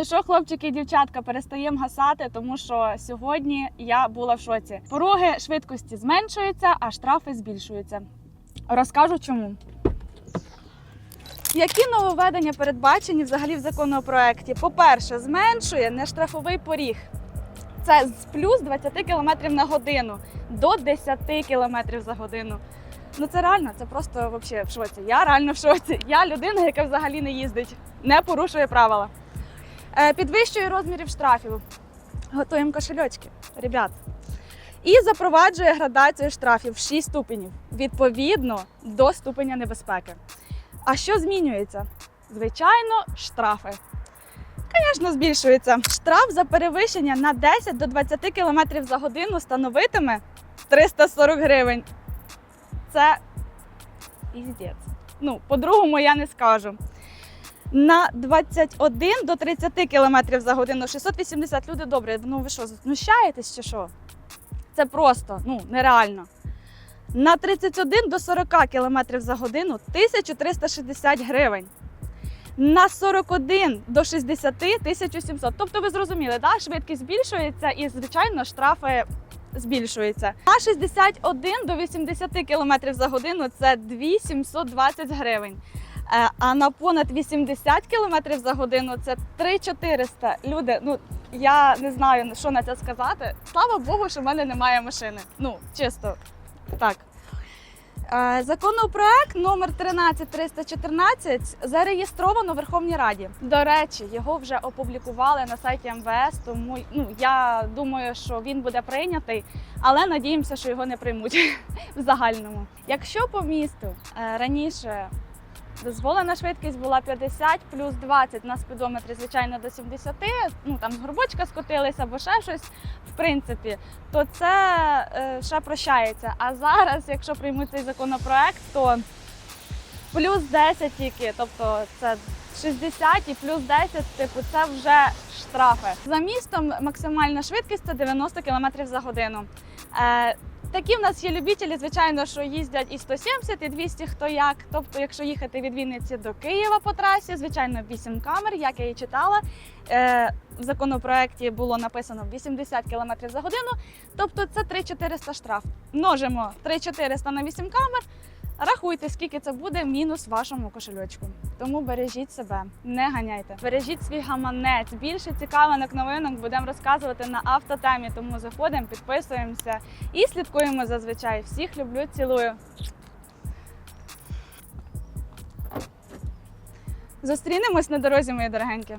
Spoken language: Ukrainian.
Ну Що, хлопчики і дівчатка, перестаємо гасати, тому що сьогодні я була в шоці. Пороги швидкості зменшуються, а штрафи збільшуються. Розкажу чому. Які нововведення передбачені взагалі в законопроекті? По-перше, зменшує нештрафовий поріг. Це з плюс 20 км на годину до 10 км за годину. Ну це реально, це просто вообще в шоці. Я реально в шоці. Я людина, яка взагалі не їздить, не порушує правила. Е, Підвищує розмірів штрафів. Готуємо кошельочки, ребят. І запроваджує градацію штрафів 6 ступенів відповідно до ступеня небезпеки. А що змінюється? Звичайно, штрафи. Звісно, збільшується. Штраф за перевищення на 10 до 20 км за годину становитиме 340 гривень. Це піздець. Ну, по-другому я не скажу. На 21 до 30 км за годину 680 люди добре. Ну ви що, знущаєтесь чи що? Це просто ну, нереально. На 31 до 40 км за годину 1360 гривень. На 41 до 60 1700. Тобто ви зрозуміли, да? швидкість збільшується і, звичайно, штрафи збільшуються. На 61 до 80 км за годину це 2720 гривень. Е, А на понад 80 км за годину це 3400. Люди, ну я не знаю, що на це сказати. Слава Богу, що в мене немає машини. Ну, чисто так. Е, Законопроект номер 13314 зареєстровано в Верховній Раді. До речі, його вже опублікували на сайті МВС, тому ну я думаю, що він буде прийнятий, але надіємося, що його не приймуть в загальному. Якщо по місту е, раніше дозволена швидкість була 50 плюс 20 на спідометрі, звичайно, до 70, ну там горбочка скотилися або ще щось, в принципі, то це е, ще прощається. А зараз, якщо приймуть цей законопроект, то плюс 10 тільки, тобто це 60 і плюс 10, типу, це вже штрафи. За містом максимальна швидкість це 90 км за годину. Е, Такі в нас є любителі, звичайно, що їздять і 170, і 200, хто як. Тобто, якщо їхати від Вінниці до Києва по трасі, звичайно, 8 камер, як я і читала. Е, в законопроекті було написано 80 км за годину, тобто це 3400 штраф. Множимо 3400 на 8 камер. Рахуйте, скільки це буде мінус вашому кошельочку. Тому бережіть себе, не ганяйте. Бережіть свій гаманець. Більше цікавинок новинок будемо розказувати на автотемі. Тому заходимо, підписуємося і слідкуємо зазвичай. Всіх люблю, цілую. Зустрінемось на дорозі, мої дорогенькі.